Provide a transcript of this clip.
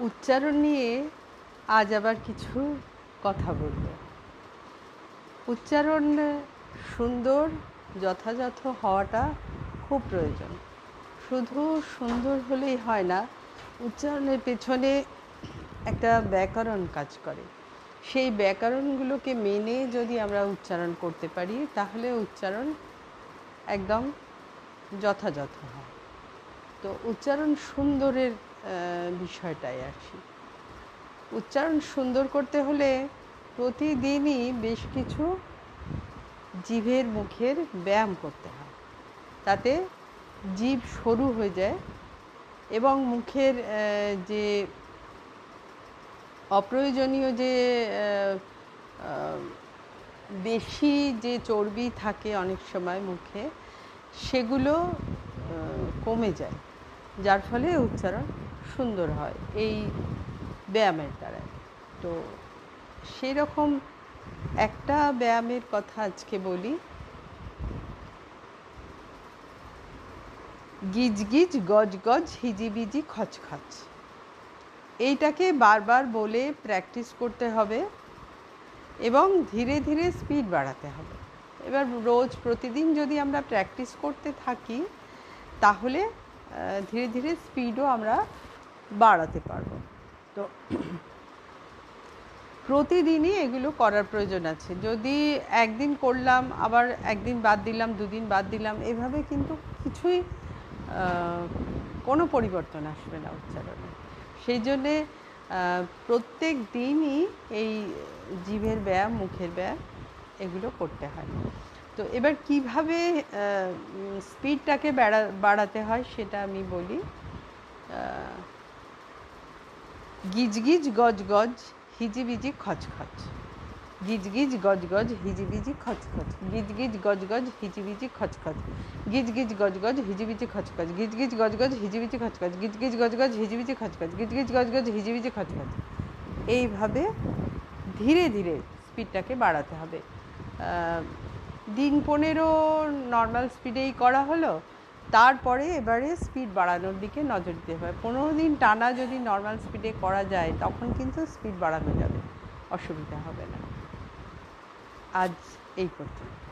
উচ্চারণ নিয়ে আজ আবার কিছু কথা বলব। উচ্চারণ সুন্দর, যথাযথ হওয়াটা খুব প্রয়োজন। শুধু সুন্দর হলেই হয় না, উচ্চারণের পেছনে একটা ব্যাকরণ কাজ করে। সেই ব্যাকরণগুলোকে মেনে যদি আমরা উচ্চারণ করতে পারি, তাহলে উচ্চারণ একদম যথাযথ হয়। তো উচ্চারণ সুন্দরের বিষয়টাই আসি উচ্চারণ সুন্দর করতে হলে প্রতিদিনই বেশ কিছু জিভের মুখের ব্যায়াম করতে হয়। তাতে জীব সরু হয়ে যায় এবং মুখের যে অপ্রয়োজনীয় যে বেশি যে চর্বি থাকে অনেক সময় মুখে, সেগুলো কমে যায়। যার ফলে উচ্চারণ সুন্দর হয়, এই ব্যায়ামের দ্বারা। তো সেই রকম একটা ব্যায়ামের কথা আজকে বলি। গিজ গিজ, গজ গজ হিজিবিজি খচখচ এইটাকে বারবার বলে প্র্যাকটিস করতে হবে এবং ধীরে ধীরে স্পিড বাড়াতে হবে। এবার রোজ প্রতিদিন যদি আমরা প্র্যাকটিস করতে থাকি, তাহলে ধীরে ধীরে স্পিডও আমরা বাড়াতে পারব। তো প্রতিদিনই এগুলো করার প্রয়োজন আছে। যদি একদিন করলাম, আবার একদিন বাদ দিলাম, দুদিন বাদ দিলাম, এভাবে কিন্তু কিছুই কোনো পরিবর্তন আসবে না উচ্চারণে। সেই জন্যে প্রত্যেক দিনই এই জীবের ব্যায়াম, মুখের ব্যায়াম, এগুলো করতে হয়। তো এবার কীভাবে স্পিডটাকে বাড়াতে হয় সেটা আমি বলি। গিজ গিজ গজ গজ হিজিবিজি খচখচ গিজ গিজ গজ গজ হিজিবিজি খচখচ গিজ গিজ গজ গজ হিজিবিজি খচখচ গিজ গিজ গজ গজ হিজিবিজি খচখচ গিজ গিজ গজ গজ হিজিবিজি খচখচ গিজ গিজ গজ গজ হিজিবিজি খচখচ গিজ গিজ গজ গজ হিজিবিজি খচখচ এইভাবে ধীরে ধীরে স্পিডটাকে বাড়াতে হবে। দিন পনেরো নর্মাল স্পিডেই করা হলো, তারপরে এবারে স্পিড বাড়ানোর দিকে নজর দিতে হবে। পনেরো দিন টানা যদি নর্মাল স্পিডে করা যায়, তখন কিন্তু স্পিড বাড়ানো যাবে, অসুবিধা হবে না। আজ এই পর্যন্ত।